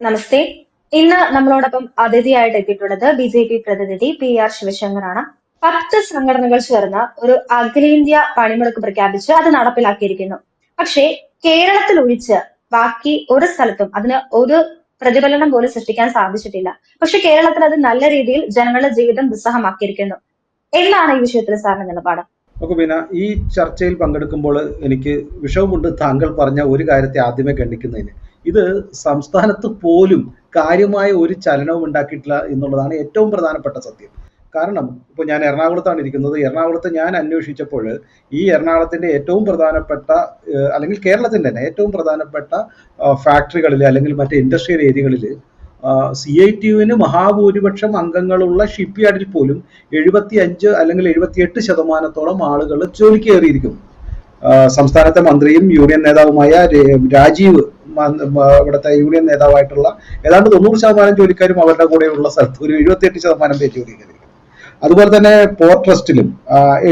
നമസ്തേ. ഇന്ന് നമ്മളോടൊപ്പം അതിഥിയായിട്ട് എത്തിയിട്ടുള്ളത് ബി ജെ പി പ്രതിനിധി പി ആർ ശിവശങ്കറാണ്. പത്ത് സംഘടനകൾ ചേർന്ന് ഒരു അഖിലേന്ത്യാ പണിമുടക്ക് പ്രഖ്യാപിച്ച് അത് നടപ്പിലാക്കിയിരിക്കുന്നു. പക്ഷേ കേരളത്തിൽ ഒഴിച്ച് ബാക്കി ഒരു സ്ഥലത്തും അതിന് ഒരു പ്രതിഫലനം പോലും സൃഷ്ടിക്കാൻ സാധിച്ചിട്ടില്ല. പക്ഷെ കേരളത്തിൽ അത് നല്ല രീതിയിൽ ജനങ്ങളുടെ ജീവിതം ദുസ്സഹമാക്കിയിരിക്കുന്നു. എന്താണ് ഈ വിഷയത്തിൽ സാറിന്റെ നിലപാട്? നോക്കൂ പിന്നെ ഈ ചർച്ചയിൽ പങ്കെടുക്കുമ്പോൾ എനിക്ക് വിഷമമുണ്ട് താങ്കൾ പറഞ്ഞ ഒരു കാര്യത്തെ ആദ്യമേ ഖണ്ഡിക്കുന്നതിന്. ഇത് സംസ്ഥാനത്ത് പോലും കാര്യമായ ഒരു ചലനവും ഉണ്ടാക്കിയിട്ടില്ല എന്നുള്ളതാണ് ഏറ്റവും പ്രധാനപ്പെട്ട സത്യം. കാരണം ഇപ്പോൾ ഞാൻ എറണാകുളത്താണ് ഇരിക്കുന്നത്. എറണാകുളത്ത് ഞാൻ അന്വേഷിച്ചപ്പോൾ ഈ എറണാകുളത്തിന്റെ ഏറ്റവും പ്രധാനപ്പെട്ട അല്ലെങ്കിൽ കേരളത്തിന്റെ തന്നെ ഏറ്റവും പ്രധാനപ്പെട്ട ഫാക്ടറികളിൽ അല്ലെങ്കിൽ മറ്റ് ഇൻഡസ്ട്രിയൽ ഏരിയകളിൽ സി ഐ ടി യുവിന് മഹാഭൂരിപക്ഷം അംഗങ്ങളുള്ള ഷിപ്പ് യാർഡിൽ പോലും എഴുപത്തി അഞ്ച് അല്ലെങ്കിൽ എഴുപത്തിയെട്ട് ശതമാനത്തോളം ആളുകൾ ജോലിക്ക് കയറിയിരിക്കുന്നു സംസ്ഥാനത്തെ മന്ത്രിയും യൂണിയൻ നേതാവുമായ രാജീവ് ഇവിടുത്തെ യൂണിയൻ നേതാവായിട്ടുള്ള ഏതാണ്ട് തൊണ്ണൂറ് ശതമാനം ജോലിക്കാരും അവരുടെ കൂടെയുള്ള സ്ഥലത്ത് ഒരു എഴുപത്തിയെട്ട് ശതമാനം പേര് ജോലി കയറിയിരിക്കുന്നു അതുപോലെ തന്നെ പോർട്ട് ട്രസ്റ്റിലും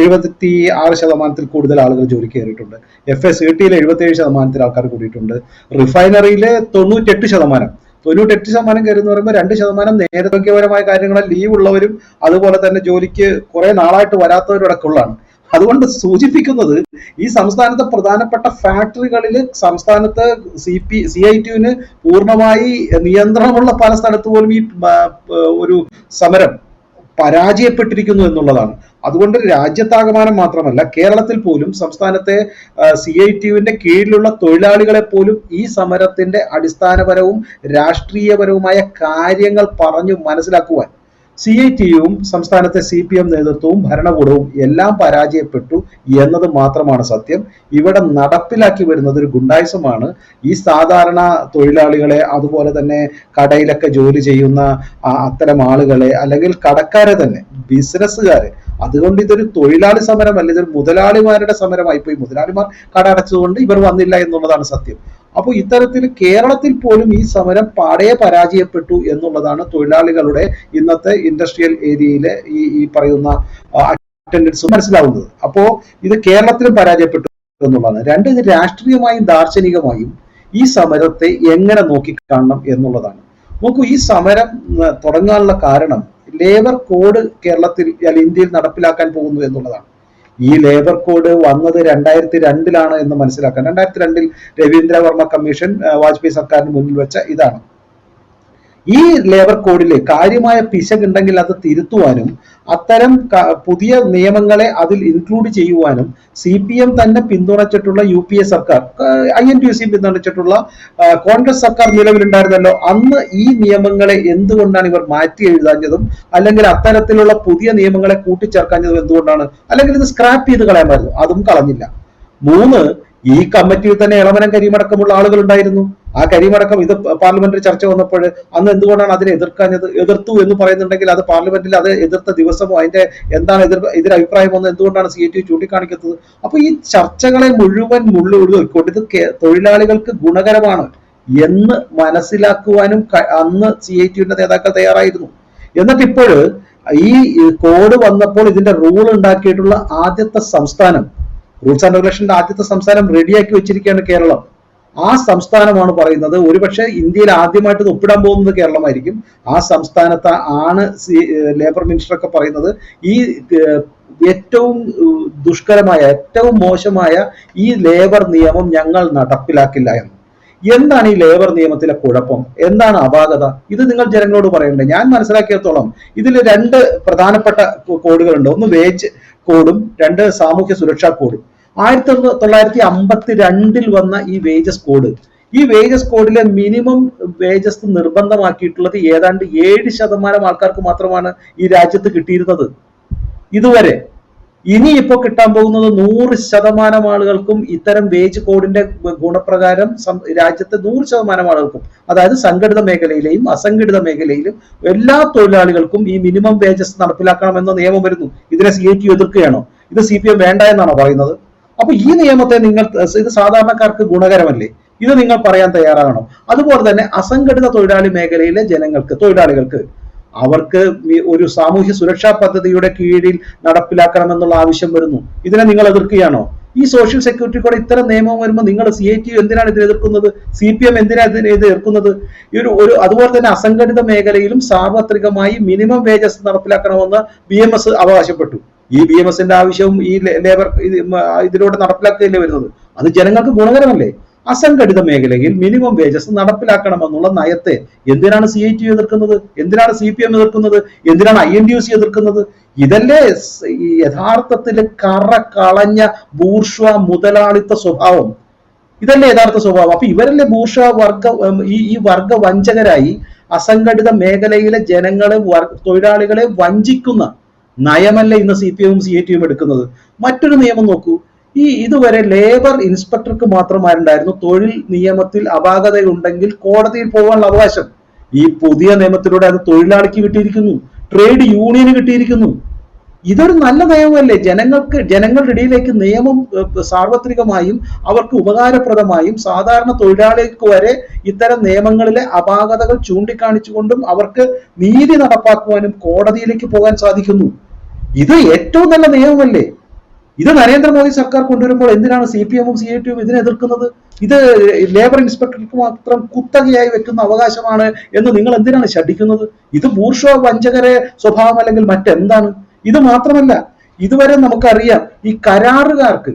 എഴുപത്തി ആറ് ശതമാനത്തിൽ കൂടുതൽ ആളുകൾ ജോലി കയറിയിട്ടുണ്ട്. എഫ് എസ് സി ടിയിൽ എഴുപത്തിയേഴ് ശതമാനത്തിൽ ആൾക്കാർ കൂടിയിട്ടുണ്ട്. റിഫൈനറിയിൽ തൊണ്ണൂറ്റെട്ട് ശതമാനം. തൊണ്ണൂറ്റെട്ട് ശതമാനം കയറുന്ന പറയുമ്പോൾ രണ്ട് ശതമാനം നേതൃത്വപരമായ കാര്യങ്ങളിൽ ലീവ് ഉള്ളവരും അതുപോലെ തന്നെ ജോലിക്ക് കുറെ നാളായിട്ട് വരാത്തവരും അടക്കമുള്ളതാണ്. അതുകൊണ്ട് സൂചിപ്പിക്കുന്നത് ഈ സംസ്ഥാനത്തെ പ്രധാനപ്പെട്ട ഫാക്ടറികളിൽ സംസ്ഥാനത്ത് സി പി സി ഐ ടിയുവിന് പൂർണമായി നിയന്ത്രണമുള്ള പല സ്ഥലത്ത് പോലും ഈ ഒരു സമരം പരാജയപ്പെട്ടിരിക്കുന്നു എന്നുള്ളതാണ്. അതുകൊണ്ട് രാജ്യത്താകമാനം മാത്രമല്ല കേരളത്തിൽ പോലും സംസ്ഥാനത്തെ സി ഐ ടിയുവിന്റെ കീഴിലുള്ള തൊഴിലാളികളെ പോലും ഈ സമരത്തിന്റെ അടിസ്ഥാനപരവും രാഷ്ട്രീയപരവുമായ കാര്യങ്ങൾ പറഞ്ഞു മനസ്സിലാക്കുവാൻ സി ഐ ടിയും സംസ്ഥാനത്തെ സി പി എം നേതൃത്വവും ഭരണകൂടവും എല്ലാം പരാജയപ്പെട്ടു എന്നത് മാത്രമാണ് സത്യം. ഇവിടെ നടപ്പിലാക്കി വരുന്നത് ഒരു ഗുണ്ടായുസമാണ്. ഈ സാധാരണ തൊഴിലാളികളെ അതുപോലെ തന്നെ കടയിലൊക്കെ ജോലി ചെയ്യുന്ന അത്തരം ആളുകളെ അല്ലെങ്കിൽ കടക്കാരെ തന്നെ ബിസിനസ്സുകാരെ അതുകൊണ്ട് ഇതൊരു തൊഴിലാളി സമരമല്ല ഇതൊരു മുതലാളിമാരുടെ സമരമായി പോയി. മുതലാളിമാർ കട അടച്ചതുകൊണ്ട് ഇവർ വന്നില്ല എന്നുള്ളതാണ് സത്യം. അപ്പോൾ ഇത്തരത്തിൽ കേരളത്തിൽ പോലും ഈ സമരം പാടയെ പരാജയപ്പെട്ടു എന്നുള്ളതാണ് തൊഴിലാളികളുടെ ഇന്നത്തെ ഇൻഡസ്ട്രിയൽ ഏരിയയിലെ ഈ ഈ പറയുന്ന അറ്റൻഡൻസ് മനസ്സിലാവുന്നത്. അപ്പോ ഇത് കേരളത്തിലും പരാജയപ്പെട്ടു എന്നുള്ളതാണ്. രണ്ട് രാഷ്ട്രീയമായും ദാർശനികമായും ഈ സമരത്തെ എങ്ങനെ നോക്കിക്കാണണം എന്നുള്ളതാണ്. നോക്കൂ ഈ സമരം തുടങ്ങാനുള്ള കാരണം ലേബർ കോഡ് കേരളത്തിൽ അല്ലെങ്കിൽ ഇന്ത്യയിൽ നടപ്പിലാക്കാൻ പോകുന്നു എന്നുള്ളതാണ്. ഈ ലേബർ കോഡ് വന്നത് രണ്ടായിരത്തി രണ്ടിലാണ് എന്ന് മനസ്സിലാക്കാൻ രണ്ടായിരത്തി രണ്ടിൽ രവീന്ദ്രവർമ്മ കമ്മീഷൻ ആ, വാജ്പേയി സർക്കാരിന് മുന്നിൽ വെച്ച ഇതാണ്. ഈ ലേബർ കോഡിൽ കാര്യമായ പിശകുണ്ടെങ്കിൽ അത് തിരുത്തുവാനും അത്തരം പുതിയ നിയമങ്ങളെ അതിൽ ഇൻക്ലൂഡ് ചെയ്യുവാനും സി പി എം തന്നെ പിന്തുണച്ചിട്ടുള്ള യു പി എ സർക്കാർ ഐ എൻ ടി സിയും പിന്തുണച്ചിട്ടുള്ള കോൺഗ്രസ് സർക്കാർ നിലവിലുണ്ടായിരുന്നല്ലോ. അന്ന് ഈ നിയമങ്ങളെ എന്തുകൊണ്ടാണ് ഇവർ മാറ്റി എഴുതാഞ്ഞതും അല്ലെങ്കിൽ അത്തരത്തിലുള്ള പുതിയ നിയമങ്ങളെ കൂട്ടിച്ചേർക്കാഞ്ഞതും എന്തുകൊണ്ടാണ്? അല്ലെങ്കിൽ ഇത് സ്ക്രാപ്പ് ചെയ്ത് കളയാമായിരുന്നു. അതും കളഞ്ഞില്ല. മൂന്ന് ഈ കമ്മിറ്റിയിൽ തന്നെ ഇളമനം കരിമടക്കമുള്ള ആളുകൾ ഉണ്ടായിരുന്നു ആ കരിമടക്കം ഇത് പാർലമെന്റിൽ ചർച്ച വന്നപ്പോൾ അന്ന് എന്തുകൊണ്ടാണ് അതിനെ എതിർക്കാഞ്ഞത് എതിർത്തു എന്ന് പറയുന്നുണ്ടെങ്കിൽ അത് പാർലമെന്റിൽ അത് എതിർത്ത ദിവസമോ അതിന്റെ എന്താണ് എതിർ എതിരഭിപ്രായം വന്നത് എന്തുകൊണ്ടാണ് സി ടി ചൂണ്ടിക്കാണിക്കുന്നത്? അപ്പൊ ഈ ചർച്ചകളെ മുഴുവൻ മുള്ളുകൊണ്ട് ഇത് തൊഴിലാളികൾക്ക് ഗുണകരമാണ് എന്ന് മനസ്സിലാക്കുവാനും അന്ന് സി ഐ ടിയുടെ നേതാക്കൾ തയ്യാറായിരുന്നു. എന്നിട്ട് ഇപ്പോൾ ഈ കോഡ് വന്നപ്പോൾ ഇതിന്റെ റൂൾ ഉണ്ടാക്കിയിട്ടുള്ള ആദ്യത്തെ സംസ്ഥാനം റൂൾസ് ആൻഡ് റെഗുലേഷന്റെ ആദ്യത്തെ സംസ്ഥാനം റെഡിയാക്കി വെച്ചിരിക്കുകയാണ് കേരളം. ആ സംസ്ഥാനമാണ് പറയുന്നത്. ഒരുപക്ഷെ ഇന്ത്യയിൽ ആദ്യമായിട്ട് ഒപ്പിടാൻ പോകുന്നത് കേരളമായിരിക്കും. ആ സംസ്ഥാനത്ത് ആണ് ലേബർ മിനിസ്റ്റർ ഒക്കെ പറയുന്നത് ഈ ഏറ്റവും ദുഷ്കരമായ ഏറ്റവും മോശമായ ഈ ലേബർ നിയമം ഞങ്ങൾ നടപ്പിലാക്കില്ല എന്ന്. എന്താണ് ഈ ലേബർ നിയമത്തിലെ കുഴപ്പം? എന്താണ് അപാകത? ഇത് നിങ്ങൾ ജനങ്ങളോട് പറയണ്ടേ? ഞാൻ മനസ്സിലാക്കിയത്തോളം ഇതിൽ രണ്ട് പ്രധാനപ്പെട്ട കോഡുകളുണ്ട്. ഒന്ന് വേജ് കോഡും രണ്ട് സാമൂഹ്യ സുരക്ഷാ കോഡും ആയിരത്തി തൊള്ളായിരത്തി അമ്പത്തി രണ്ടിൽ വന്ന ഈ വേജസ് കോഡ് ഈ വേജസ് കോഡിലെ മിനിമം വേജസ് നിർബന്ധമാക്കിയിട്ടുള്ളത് ഏതാണ്ട് ഏഴ് ശതമാനം ആൾക്കാർക്ക് മാത്രമാണ് ഈ രാജ്യത്ത് കിട്ടിയിരുന്നത്. ഇതുവരെ ഇനി ഇപ്പോൾ കിട്ടാൻ പോകുന്നത് നൂറ് ശതമാനം ആളുകൾക്കും ഇത്തരം വേജ് കോഡിന്റെ ഗുണപ്രകാരം രാജ്യത്തെ നൂറ് ശതമാനം ആളുകൾക്കും അതായത് സംഘടിത മേഖലയിലെയും അസംഘടിത മേഖലയിലും എല്ലാ തൊഴിലാളികൾക്കും ഈ മിനിമം വേജസ് നടപ്പിലാക്കണമെന്ന നിയമം വരുന്നു. ഇതിനെ സി ഐ ടി എതിർക്കുകയാണോ? ഇത് സി പി എം വേണ്ട എന്നാണോ പറയുന്നത്? അപ്പൊ ഈ നിയമത്തെ നിങ്ങൾ ഇത് സാധാരണക്കാർക്ക് ഗുണകരമല്ലേ? ഇത് നിങ്ങൾ പറയാൻ തയ്യാറാകണം. അതുപോലെ തന്നെ അസംഘടിത തൊഴിലാളി മേഖലയിലെ ജനങ്ങൾക്ക് തൊഴിലാളികൾക്ക് അവർക്ക് ഒരു സാമൂഹ്യ സുരക്ഷാ പദ്ധതിയുടെ കീഴിൽ നടപ്പിലാക്കണമെന്നുള്ള ആവശ്യം വരുന്നു. ഇതിനെ നിങ്ങൾ എതിർക്കുകയാണോ? ഈ സോഷ്യൽ സെക്യൂരിറ്റി കൂടെ ഇത്തരം നിയമം വരുമ്പോൾ നിങ്ങൾ സി ഐ ടി എന്തിനാണ് ഇതിനെ എതിർക്കുന്നത്? സി പി എം എന്തിനാണ് ഇതിനെ എതിർക്കുന്നത്? ഈ ഒരു ഒരു അതുപോലെ തന്നെ അസംഘടിത മേഖലയിലും സാർവത്രികമായി മിനിമം വേജസ് നടപ്പിലാക്കണമെന്ന് ബി എം എസ് അവകാശപ്പെട്ടു. ഈ ബി എം എസിന്റെ ആവശ്യവും ഈ ലേബർ ഇതിലൂടെ നടപ്പിലാക്കുകയല്ലേ വരുന്നത്? അത് ജനങ്ങൾക്ക് ഗുണകരമല്ലേ? അസംഘടിത മേഖലയിൽ മിനിമം വേജസ് നടപ്പിലാക്കണമെന്നുള്ള നയത്തെ എന്തിനാണ് സി ഐ ടി എതിർക്കുന്നത്? എന്തിനാണ് സി പി എം എതിർക്കുന്നത്? എന്തിനാണ് I N D U C എതിർക്കുന്നത്? ഇതല്ലേ യഥാർത്ഥത്തിൽ കറ കളഞ്ഞ ബൂർഷ്വ മുതലാളിത്ത സ്വഭാവം. ഇതല്ലേ യഥാർത്ഥ സ്വഭാവം. അപ്പൊ ഇവരല്ലേ ബൂർഷ വർഗ ഈ ഈ വർഗ വഞ്ചകരായി അസംഘടിത മേഖലയിലെ ജനങ്ങളെ തൊഴിലാളികളെ വഞ്ചിക്കുന്ന നയമല്ല ഇന്ന് സി പി എമ്മും സി ഐ ടിയും എടുക്കുന്നത്? മറ്റൊരു നിയമം നോക്കൂ. ഈ ഇതുവരെ ലേബർ ഇൻസ്പെക്ടർക്ക് മാത്രമായിട്ടുണ്ടായിരുന്നു തൊഴിൽ നിയമത്തിൽ അപാകതയുണ്ടെങ്കിൽ കോടതിയിൽ പോകാനുള്ള അവകാശം. ഈ പുതിയ നിയമത്തിലൂടെ അത് തൊഴിലാളിക്ക് കിട്ടിയിരിക്കുന്നു. ട്രേഡ് യൂണിയന് കിട്ടിയിരിക്കുന്നു. ഇതൊരു നല്ല നിയമമല്ലേ? ജനങ്ങൾക്ക് ജനങ്ങളുടെ ഇടയിലേക്ക് നിയമം സാർവത്രികമായും അവർക്ക് ഉപകാരപ്രദമായും സാധാരണ തൊഴിലാളികൾക്ക് വരെ ഇത്തരം നിയമങ്ങളിലെ അപാകതകൾ ചൂണ്ടിക്കാണിച്ചുകൊണ്ടും അവർക്ക് നീതി നടപ്പാക്കുവാനും കോടതിയിലേക്ക് പോകാൻ സാധിക്കുന്നു. ഇത് ഏറ്റവും നല്ല നിയമമല്ലേ? ഇത് നരേന്ദ്രമോദി സർക്കാർ കൊണ്ടുവരുമ്പോൾ എന്തിനാണ് സി പി എമ്മും സി ഐ ടിയും ഇതിനെ എതിർക്കുന്നത്? ഇത് ലേബർ ഇൻസ്പെക്ടർക്ക് മാത്രം കുത്തകയായി വെക്കുന്ന അവകാശമാണ് എന്ന് നിങ്ങൾ എന്തിനാണ് ശഠിക്കുന്നത്? ഇത് ബൂർഷോ വഞ്ചകരെ സ്വഭാവം അല്ലെങ്കിൽ മറ്റെന്താണ്? ഇത് മാത്രമല്ല ഇതുവരെ നമുക്കറിയാം ഈ കരാറുകാർക്ക്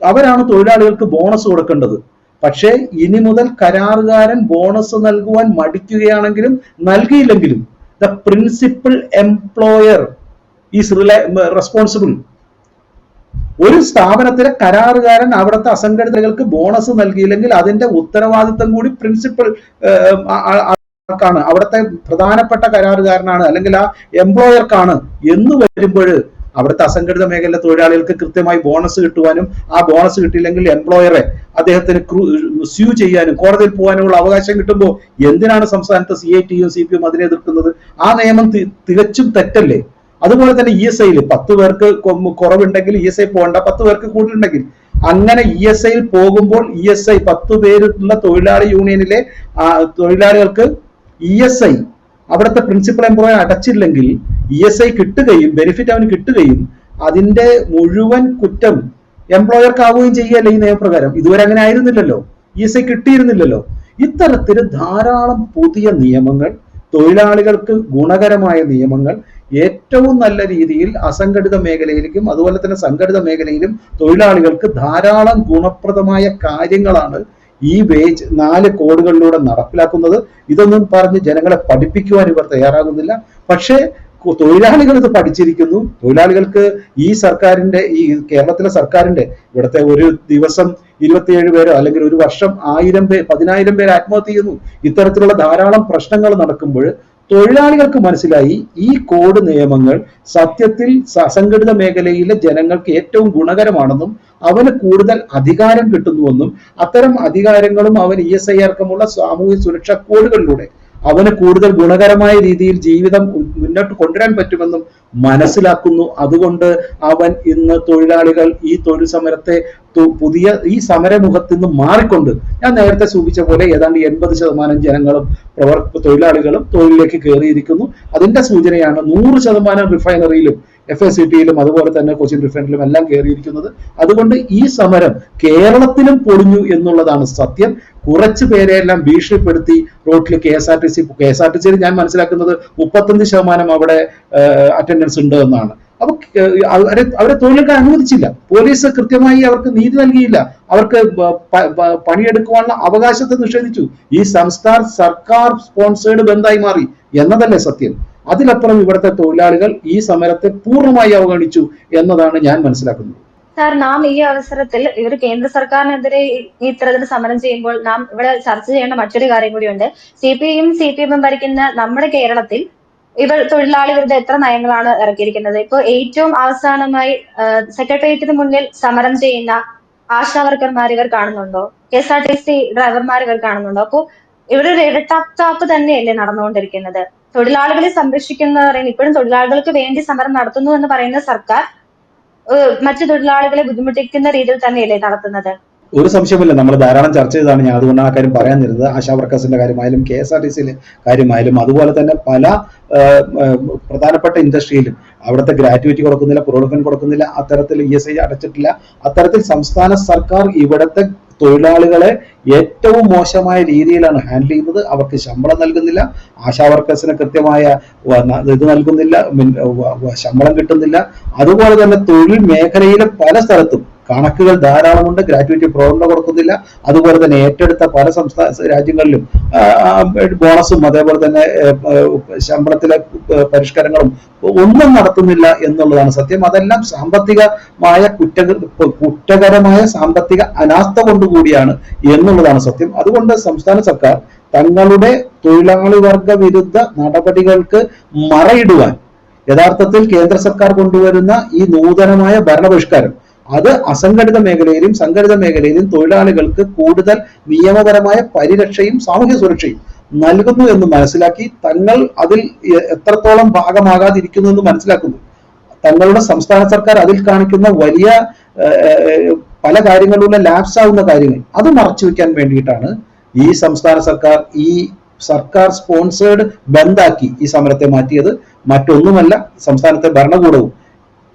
അവരാണ് തൊഴിലാളികൾക്ക് ബോണസ് കൊടുക്കേണ്ടത്. പക്ഷേ ഇനി മുതൽ കരാറുകാരൻ ബോണസ് നൽകുവാൻ മടിക്കുകയാണെങ്കിലും നൽകിയില്ലെങ്കിലും the principal employer is really responsible ഒരു സ്ഥാപനത്തിലെ കരാറുകാരൻ അവിടുത്തെ അസംഘടിതകൾക്ക് ബോണസ് നൽകിയില്ലെങ്കിൽ അതിന്റെ ഉത്തരവാദിത്തം കൂടി പ്രിൻസിപ്പൽ ആൾക്കാണ്. അവിടുത്തെ പ്രധാനപ്പെട്ട കരാറുകാരനാണ് അല്ലെങ്കിൽ ആ എംപ്ലോയർക്കാണ് എന്ന് വരുമ്പോൾ അവിടുത്തെ അസംഘടിത മേഖല തൊഴിലാളികൾക്ക് കൃത്യമായി ബോണസ് കിട്ടുവാനും ആ ബോണസ് കിട്ടിയില്ലെങ്കിൽ എംപ്ലോയറെ അദ്ദേഹത്തിന് സ്യൂ ചെയ്യാനും കോടതിയിൽ പോകാനുമുള്ള അവകാശം കിട്ടുമ്പോൾ എന്തിനാണ് സംസ്ഥാനത്ത് സി ഐ ടിയും സി പി എം അതിനെ എതിർക്കുന്നത്? ആ നിയമം തികച്ചും തെറ്റല്ലേ? അതുപോലെ തന്നെ ഇ എസ് ഐയിൽ പത്ത് പേർക്ക് കുറവുണ്ടെങ്കിൽ ഇ എസ് ഐ പോകണ്ട പത്ത് പേർക്ക് കൂടുതലുണ്ടെങ്കിൽ. അങ്ങനെ ഇ എസ് ഐയിൽ പോകുമ്പോൾ ഇ എസ് ഐ പത്ത് പേരുള്ള തൊഴിലാളി യൂണിയനിലെ തൊഴിലാളികൾക്ക് ഇ എസ് ഐ അവിടുത്തെ പ്രിൻസിപ്പൽ എംപ്ലോയർ അടച്ചില്ലെങ്കിൽ ഇ എസ് ഐ കിട്ടുകയും ബെനിഫിറ്റ് അവന് കിട്ടുകയും അതിന്റെ മുഴുവൻ കുറ്റം എംപ്ലോയർക്കാവുകയും ചെയ്യുകയല്ല ഈ നിയമപ്രകാരം. ഇതുവരെ അങ്ങനെ ആയിരുന്നില്ലല്ലോ. ഇ എസ് ഐ കിട്ടിയിരുന്നില്ലല്ലോ. ഇത്തരത്തിൽ ധാരാളം പുതിയ നിയമങ്ങൾ തൊഴിലാളികൾക്ക് ഗുണകരമായ നിയമങ്ങൾ ഏറ്റവും നല്ല രീതിയിൽ അസംഘടിത മേഖലയിലേക്കും അതുപോലെ തന്നെ സംഘടിത മേഖലയിലും തൊഴിലാളികൾക്ക് ധാരാളം ഗുണപ്രദമായ കാര്യങ്ങളാണ് ഈ വേജ് നാല് കോഡുകളിലൂടെ നടപ്പിലാക്കുന്നത്. ഇതൊന്നും പറഞ്ഞ് ജനങ്ങളെ പഠിപ്പിക്കുവാൻ ഇവർ തയ്യാറാകുന്നില്ല. പക്ഷേ തൊഴിലാളികൾ ഇത് പഠിച്ചിരിക്കുന്നു. തൊഴിലാളികൾക്ക് ഈ സർക്കാരിന്റെ ഈ കേരളത്തിലെ സർക്കാരിന്റെ ഇവിടുത്തെ ഒരു ദിവസം ഇരുപത്തിയേഴ് പേരോ അല്ലെങ്കിൽ ഒരു വർഷം ആയിരം പേർ പതിനായിരം പേര് ആത്മഹത്യ ചെയ്യുന്നു. ഇത്തരത്തിലുള്ള ധാരാളം പ്രശ്നങ്ങൾ നടക്കുമ്പോൾ തൊഴിലാളികൾക്ക് മനസ്സിലായി ഈ കോഡ് നിയമങ്ങൾ സത്യത്തിൽ അസംഘടിത മേഖലയിലെ ജനങ്ങൾക്ക് ഏറ്റവും ഗുണകരമാണെന്നും അവന് കൂടുതൽ അധികാരം കിട്ടുന്നുവെന്നും അത്തരം അധികാരങ്ങളും അവൻ ഇ എസ് ഐ അടക്കമുള്ള സാമൂഹ്യ സുരക്ഷാ കോഡുകളിലൂടെ അവന് കൂടുതൽ ഗുണകരമായ രീതിയിൽ ജീവിതം മുന്നോട്ട് കൊണ്ടുവരാൻ പറ്റുമെന്നും മനസ്സിലാക്കുന്നു. അതുകൊണ്ട് അവൻ ഇന്ന് തൊഴിലാളികൾ ഈ തൊഴിൽ സമരത്തെ പുതിയ ഈ സമരമുഖത്ത് നിന്ന് മാറിക്കൊണ്ട് ഞാൻ നേരത്തെ സൂചിച്ച പോലെ ഏതാണ്ട് എൺപത് ശതമാനം ജനങ്ങളും പ്രവർ തൊഴിലാളികളും തൊഴിലിലേക്ക് കയറിയിരിക്കുന്നു അതിന്റെ സൂചനയാണ് നൂറ് ശതമാനം റിഫൈനറിയിലും എഫ് എസ് സി ടിയിലും അതുപോലെ തന്നെ കൊച്ചിൻ റിഫൈനറിയിലും എല്ലാം കയറിയിരിക്കുന്നത്. അതുകൊണ്ട് ഈ സമരം കേരളത്തിലും പൊളിഞ്ഞു എന്നുള്ളതാണ് സത്യം. കുറച്ച് പേരെയെല്ലാം ഭീഷണിപ്പെടുത്തി റോട്ടിൽ K S R T C K S R T സിയിൽ ഞാൻ മനസ്സിലാക്കുന്നത് മുപ്പത്തഞ്ച് ശതമാനം അവിടെ അറ്റൻഡൻസ് ഉണ്ട് എന്നാണ്. അപ്പൊ അവരെ അവരെ തൊഴിലെടുക്കാൻ അനുവദിച്ചില്ല. പോലീസ് കൃത്യമായി അവർക്ക് നീതി നൽകിയില്ല. അവർക്ക് പണിയെടുക്കുവാനുള്ള അവകാശത്തെ നിഷേധിച്ചു. ഈ സംസ്ഥാന സർക്കാർ സ്പോൺസേഡ് ബന്ധായി മാറി. എന്നതല്ലേ സത്യം? അതിലപ്പുറം ഇവിടുത്തെ തൊഴിലാളികൾ ഈ സമരത്തെ പൂർണമായി അവഗണിച്ചു എന്നതാണ് ഞാൻ മനസ്സിലാക്കുന്നത്. സാർ നാം ഈ അവസരത്തിൽ ഇവർ കേന്ദ്ര സർക്കാരിനെതിരെ ഈ- ഇത്തരത്തിൽ സമരം ചെയ്യുമ്പോൾ നാം ഇവിടെ ചർച്ച ചെയ്യേണ്ട മറ്റൊരു കാര്യം കൂടിയുണ്ട്. സി പി ഐയും സി പി എമ്മും ഭരിക്കുന്ന നമ്മുടെ കേരളത്തിൽ ഇവർ തൊഴിലാളി വിരുദ്ധ എത്ര നയങ്ങളാണ് ഇറക്കിയിരിക്കുന്നത്? ഇപ്പോൾ ഏറ്റവും അവസാനമായി സെക്രട്ടേറിയറ്റിന് മുന്നിൽ സമരം ചെയ്യുന്ന ആശാ വർക്കർമാർ ഇവർ കാണുന്നുണ്ടോ? K S R T C ഡ്രൈവർമാർ ഇവർ കാണുന്നുണ്ടോ? അപ്പോ ഇവിടെ ഒരു തന്നെയല്ലേ നടന്നുകൊണ്ടിരിക്കുന്നത്. തൊഴിലാളികളെ സംരക്ഷിക്കുന്ന പറയുന്നത് ഇപ്പോഴും തൊഴിലാളികൾക്ക് വേണ്ടി സമരം നടത്തുന്നു എന്ന് പറയുന്ന സർക്കാർ മറ്റു തൊഴിലാളികളെ ബുദ്ധിമുട്ടിക്കുന്ന രീതിയിൽ തന്നെയല്ലേ നടത്തുന്നത്? ഒരു സംശയമില്ല നമ്മൾ ധാരാളം ചർച്ച ചെയ്താണ് ഞാൻ അതുകൊണ്ടാണ് ആ കാര്യം പറയാൻ തരുന്നത് ആശാ വർക്കേഴ്സിന്റെ കാര്യമായാലും കെ എസ് ആർ ടി സിയിലെ കാര്യമായാലും അതുപോലെ തന്നെ പല പ്രധാനപ്പെട്ട ഇൻഡസ്ട്രിയിലും അവിടുത്തെ ഗ്രാറ്റുവിറ്റി കൊടുക്കുന്നില്ല പ്രൊഡക്ഷൻ കൊടുക്കുന്നില്ല അത്തരത്തിൽ ഇ എസ് ഐ അടച്ചിട്ടില്ല. അത്തരത്തിൽ സംസ്ഥാന സർക്കാർ ഇവിടുത്തെ തൊഴിലാളികളെ ഏറ്റവും മോശമായ രീതിയിലാണ് ഹാൻഡിൽ ചെയ്യുന്നത്. അവർക്ക് ശമ്പളം നൽകുന്നില്ല. ആശാ വർക്കേഴ്സിന് കൃത്യമായ ഇത് നൽകുന്നില്ല. ശമ്പളം കിട്ടുന്നില്ല. അതുപോലെ തന്നെ തൊഴിൽ മേഖലയിലെ പല സ്ഥലത്തും കണക്കുകൾ ധാരാളമുണ്ട് ഗ്രാറ്റുവിറ്റി പ്രോഗ്രാം കൊടുക്കുന്നില്ല അതുപോലെ തന്നെ ഏറ്റെടുത്ത പല സംസ്ഥാന രാജ്യങ്ങളിലും ബോണസും അതേപോലെ തന്നെ ശമ്പളത്തിലെ പരിഷ്കാരങ്ങളും ഒന്നും നടത്തുന്നില്ല എന്നുള്ളതാണ് സത്യം. അതെല്ലാം സാമ്പത്തികമായ കുറ്റ കുറ്റകരമായ സാമ്പത്തിക അനാസ്ഥ കൊണ്ടുകൂടിയാണ് എന്നുള്ളതാണ് സത്യം. അതുകൊണ്ട് സംസ്ഥാന സർക്കാർ തങ്ങളുടെ തൊഴിലാളി വർഗ വിരുദ്ധ നടപടികൾക്ക് മറയിടുവാൻ യഥാർത്ഥത്തിൽ കേന്ദ്ര സർക്കാർ കൊണ്ടുവരുന്ന ഈ നൂതനമായ ഭരണപരിഷ്കാരം അത് അസംഘടിത മേഖലയിലും സംഘടിത മേഖലയിലും തൊഴിലാളികൾക്ക് കൂടുതൽ നിയമപരമായ പരിരക്ഷയും സാമൂഹ്യ സുരക്ഷയും നൽകുന്നു എന്ന് മനസ്സിലാക്കി തങ്ങൾ അതിൽ എത്രത്തോളം ഭാഗമാകാതിരിക്കുന്നു എന്ന് മനസ്സിലാക്കുന്നു. തങ്ങളുടെ സംസ്ഥാന സർക്കാർ അതിൽ കാണിക്കുന്ന വലിയ പല കാര്യങ്ങളിലുള്ള ലാപ്സ് ആവുന്ന കാര്യങ്ങൾ അത് മറച്ചു വെക്കാൻ വേണ്ടിയിട്ടാണ് ഈ സംസ്ഥാന സർക്കാർ ഈ സർക്കാർ സ്പോൺസേഡ് ബന്ദാക്കി ഈ സമരത്തെ മാറ്റിയത്. മറ്റൊന്നുമല്ല സംസ്ഥാനത്തെ ഭരണകൂടവും.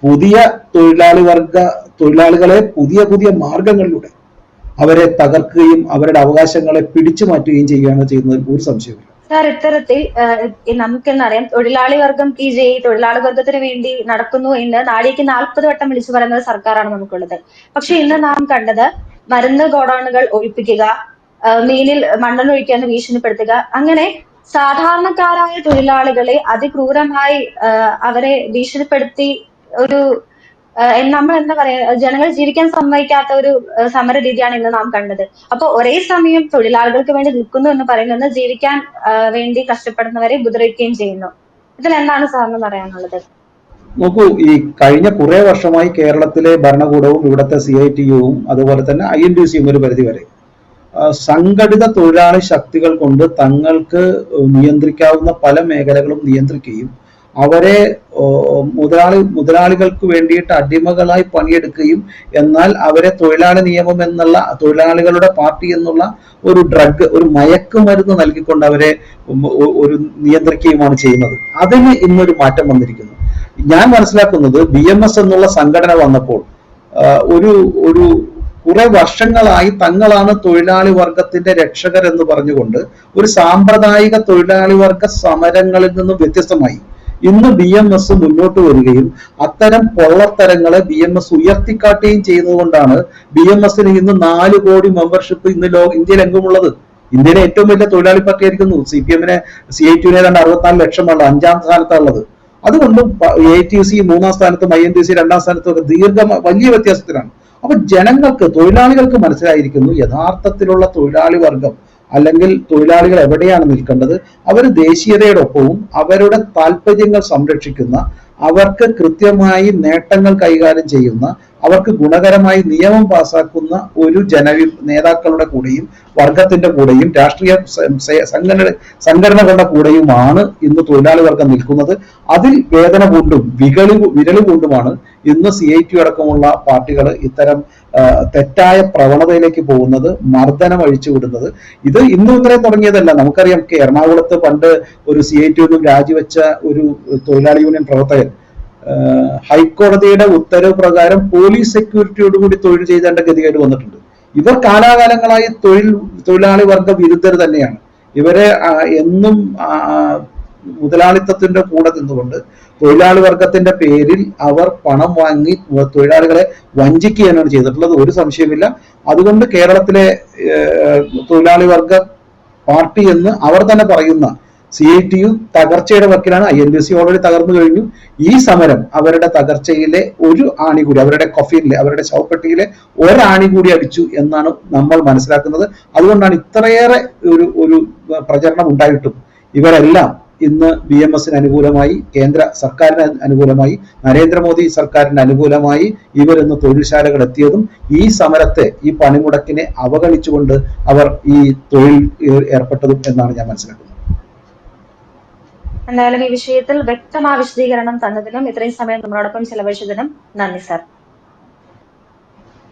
പുതിയ തൊഴിലാളി വർഗ തൊഴിലാളികളെ പുതിയ പുതിയ മാർഗങ്ങളിലൂടെ അവരെ തകർക്കുകയും അവരുടെ അവകാശങ്ങളെ പിടിച്ചു മാറ്റുകയും ചെയ്യുകയാണ് ചെയ്യുന്നത് ഒരു സംശയമില്ല സാർ ഇത്തരത്തിൽ നമുക്കെന്നറിയാം തൊഴിലാളി വർഗം പി ജെ തൊഴിലാളി വർഗത്തിന് വേണ്ടി നടക്കുന്നു എന്ന് നാളേക്ക് നാൽപ്പത് വട്ടം വിളിച്ചു പറയുന്നത് സർക്കാരാണ് നമുക്കുള്ളത്. പക്ഷെ ഇന്ന് നാം കണ്ടത് മരുന്ന് ഗോഡൌണുകൾ ഒഴിപ്പിക്കുക മീനിൽ മണ്ണെണ്ണൊഴിക്കാൻ ഭീഷണിപ്പെടുത്തുക അങ്ങനെ സാധാരണക്കാരായ തൊഴിലാളികളെ അതിക്രൂരമായി അവരെ ഭീഷണിപ്പെടുത്തി ഒരു നമ്മൾ എന്താ പറയാ ജനങ്ങൾ ജീവിക്കാൻ സമ്മതിക്കാത്ത ഒരു സമര രീതിയാണ് ഇന്ന് നാം കണ്ടത്. അപ്പൊ ഒരേ സമയം തൊഴിലാളികൾക്ക് വേണ്ടി നിൽക്കുന്നു എന്ന് പറയുന്നത് ജീവിക്കാൻ വേണ്ടി കഷ്ടപ്പെടുന്നവരെ ഉപദ്രവിക്കുകയും ചെയ്യുന്നു. ഇതിൽ എന്താണ് സാറിന് പറയാനുള്ളത്? നോക്കൂ ഈ കഴിഞ്ഞ കുറെ വർഷമായി കേരളത്തിലെ ഭരണകൂടവും ഇവിടുത്തെ സി ഐ ടി യുവും അതുപോലെ തന്നെ ഐ എൻ ഡി സിയും ഒരു പരിധി വരെ ആ, സംഘടിത തൊഴിലാളി ശക്തികൾ കൊണ്ട് തങ്ങൾക്ക് നിയന്ത്രിക്കാവുന്ന പല മേഖലകളും നിയന്ത്രിക്കുകയും അവരെ മുതലാളി മുതലാളികൾക്ക് വേണ്ടിയിട്ട് അടിമകളായി പണിയെടുക്കുകയും എന്നാൽ അവരെ തൊഴിലാളി നിയമം എന്നുള്ള തൊഴിലാളികളുടെ പാർട്ടി എന്നുള്ള ഒരു ഡ്രഗ് ഒരു മയക്കുമരുന്ന് നൽകിക്കൊണ്ട് അവരെ ഒരു നിയന്ത്രിക്കുകയുമാണ് ചെയ്യുന്നത്. അതിന് ഇന്നൊരു മാറ്റം വന്നിരിക്കുന്നു. ഞാൻ മനസ്സിലാക്കുന്നത് ബി എം എസ് എന്നുള്ള സംഘടന വന്നപ്പോൾ ഒരു ഒരു കുറെ വർഷങ്ങളായി തങ്ങളാണ് തൊഴിലാളി വർഗത്തിന്റെ രക്ഷകർ എന്ന് പറഞ്ഞുകൊണ്ട് ഒരു സാമ്പ്രദായിക തൊഴിലാളി വർഗ സമരങ്ങളിൽ നിന്നും വ്യത്യസ്തമായി. ഇന്ന് ബി എം എസ് മുന്നോട്ട് വരികയും അത്തരം പൊള്ളത്തരങ്ങളെ ബി എം എസ് ഉയർത്തിക്കാട്ടുകയും ചെയ്യുന്നതുകൊണ്ടാണ് ബി എം എസിന് ഇന്ന് നാല് കോടി മെമ്പർഷിപ്പ് ഇന്ന് ലോ ഇന്ത്യയിലെങ്കുമുള്ളത് ഇന്ത്യയിലെ ഏറ്റവും വലിയ തൊഴിലാളി പാർട്ടി ആയിരിക്കുന്നു സി പി എമ്മിനെ സി ഐ ടിനെ രണ്ട് അറുപത്തിനാല് ലക്ഷമുള്ള അഞ്ചാം സ്ഥാനത്താണുള്ളത്. അതുകൊണ്ടും എ ടി സി മൂന്നാം സ്ഥാനത്തും ഐ എൻ ടി സി രണ്ടാം സ്ഥാനത്തും ഒക്കെ ദീർഘ വലിയ വ്യത്യാസത്തിലാണ്. അപ്പൊ ജനങ്ങൾക്ക് തൊഴിലാളികൾക്ക് മനസ്സിലായിരിക്കുന്നു യഥാർത്ഥത്തിലുള്ള തൊഴിലാളി വർഗം അല്ലെങ്കിൽ തൊഴിലാളികൾ എവിടെയാണ് നിൽക്കേണ്ടത്? അവർ ദേശീയതയോടൊപ്പവും അവരുടെ താല്പര്യങ്ങൾ സംരക്ഷിക്കുന്ന അവർക്ക് കൃത്യമായി നേട്ടങ്ങൾ കൈകാര്യം ചെയ്യുന്ന അവർക്ക് ഗുണകരമായി നിയമം പാസാക്കുന്ന ഒരു ജനവി നേതാക്കളുടെ കൂടെയും വർഗത്തിന്റെ കൂടെയും രാഷ്ട്രീയ സംഘടന സംഘടനകളുടെ കൂടെയുമാണ് ഇന്ന് തൊഴിലാളി വർഗം നിൽക്കുന്നത്. അതിൽ വേദന കൊണ്ടും വികളി വിരളി കൊണ്ടുമാണ് ഇന്ന് സി ഐ ടി അടക്കമുള്ള പാർട്ടികൾ ഇത്തരം തെറ്റായ പ്രവണതയിലേക്ക് പോകുന്നത് മർദ്ദനം അഴിച്ചു വിടുന്നത് ഇത് ഇന്ന് ഇത്രയും തുടങ്ങിയതല്ല. നമുക്കറിയാം എറണാകുളത്ത് പണ്ട് ഒരു സി ഐ ടി ഒന്നും രാജിവെച്ച ഒരു തൊഴിലാളി യൂണിയൻ പ്രവർത്തകൻ. ഹൈക്കോടതിയുടെ ഉത്തരവ് പ്രകാരം പോലീസ് സെക്യൂരിറ്റിയോട് കൂടി തൊഴിൽ ചെയ്തേണ്ട ഗതികേട് വന്നിട്ടുണ്ട്. ഇവർ കാലാകാലങ്ങളായി തൊഴിൽ തൊഴിലാളി വർഗ വിരുദ്ധർ തന്നെയാണ്. ഇവരെ എന്നും മുതലാളിത്തത്തിന്റെ കൂടെ നിന്നുകൊണ്ട് തൊഴിലാളി വർഗത്തിന്റെ പേരിൽ അവർ പണം വാങ്ങി തൊഴിലാളികളെ വഞ്ചിക്കുകയാണ് ചെയ്തിട്ടുള്ളത്. ഒരു സംശയമില്ല അതുകൊണ്ട് കേരളത്തിലെ തൊഴിലാളി വർഗ പാർട്ടി എന്ന് അവർ തന്നെ പറയുന്ന സി ഐ ടി യു തകർച്ചയുടെ വക്കിലാണ്. I N B C already തകർന്നു കഴിഞ്ഞു. ഈ സമരം അവരുടെ തകർച്ചയിലെ ഒരു ആണി കൂടി അവരുടെ കൊഫീനിലെ അവരുടെ ശവപ്പെട്ടിയിലെ ഒരാണി കൂടി അടിച്ചു എന്നാണ് നമ്മൾ മനസ്സിലാക്കുന്നത്. അതുകൊണ്ടാണ് ഇത്രയേറെ ഒരു ഒരു പ്രചരണം ഉണ്ടായിട്ടും ഇവരെല്ലാം ഇന്ന് ബി എം എസിന് അനുകൂലമായി കേന്ദ്ര സർക്കാരിന് അനുകൂലമായി നരേന്ദ്രമോദി സർക്കാരിന് അനുകൂലമായി ഇവർ ഇന്ന് തൊഴിൽശാലകൾ എത്തിയതും ഈ സമരത്തെ ഈ പണിമുടക്കിനെ അവഗണിച്ചുകൊണ്ട് അവർ ഈ തൊഴിൽ ഏർ- ഏർപ്പെട്ടതും എന്നാണ് ഞാൻ മനസ്സിലാക്കുന്നത്. എന്തായാലും ഈ വിഷയത്തിൽ വ്യക്തമായ വിശദീകരണം തന്നതിനും ഇത്രയും സമയം നമ്മളോടൊപ്പം ചെലവഴിച്ചതിനും നന്ദി സാർ.